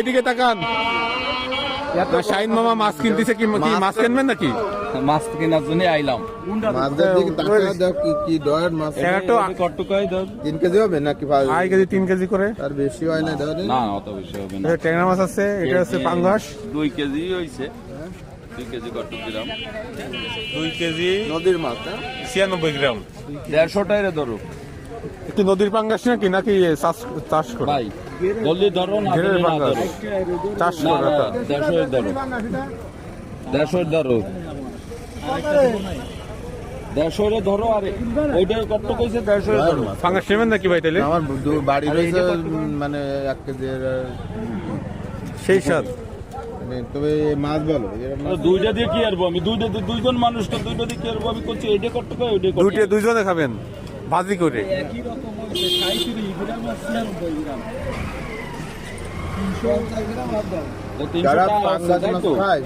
এদিকে তাকান। না, শাহিন মামা মাছ কিনতেছে কি কি মাছ কিনবেন নাকি? মাছ কেনার জন্য আইলাম। মাছদের দিকে তাকায় দেখ কি কি ডয়ের মাছ। কটুকাই দাও কেজি হবে নাকি কেজি? তিন কেজি করে। তার বেশি হয় না দাদা না অত বেশি হবে না। ট্যাংরা মাছ আছে এটা পাঙ্গাস। কেজি কেজি নদীর মাছ হ্যাঁ? ছিয়ানব্বই গ্রাম। দেড়শো টাইরে ধরো একটি নদীর পাঙ্গাস নাকি? নাকি চাষ চাষ করে? ভাই বললি ধরো না না ধরো করে ধরো দেড়শো ধরো ধরো আর ওইটা কত কইছে? দেড়শো ধরো। নেবেন নাকি ভাই তাহলে আমার বাড়ি রয়েছে মানে এক কেজি সেই মানে তবে মাছ দুইটা দিয়ে কি আরবো আমি দুইটা দিয়ে দুইজন মানুষ তো দুইটা দিয়ে কি আরবো আমি করছি? এইটা করতে করতে দুইটা দুইজনে খাবেন? ভাজি করে। যারা মাছ খায়।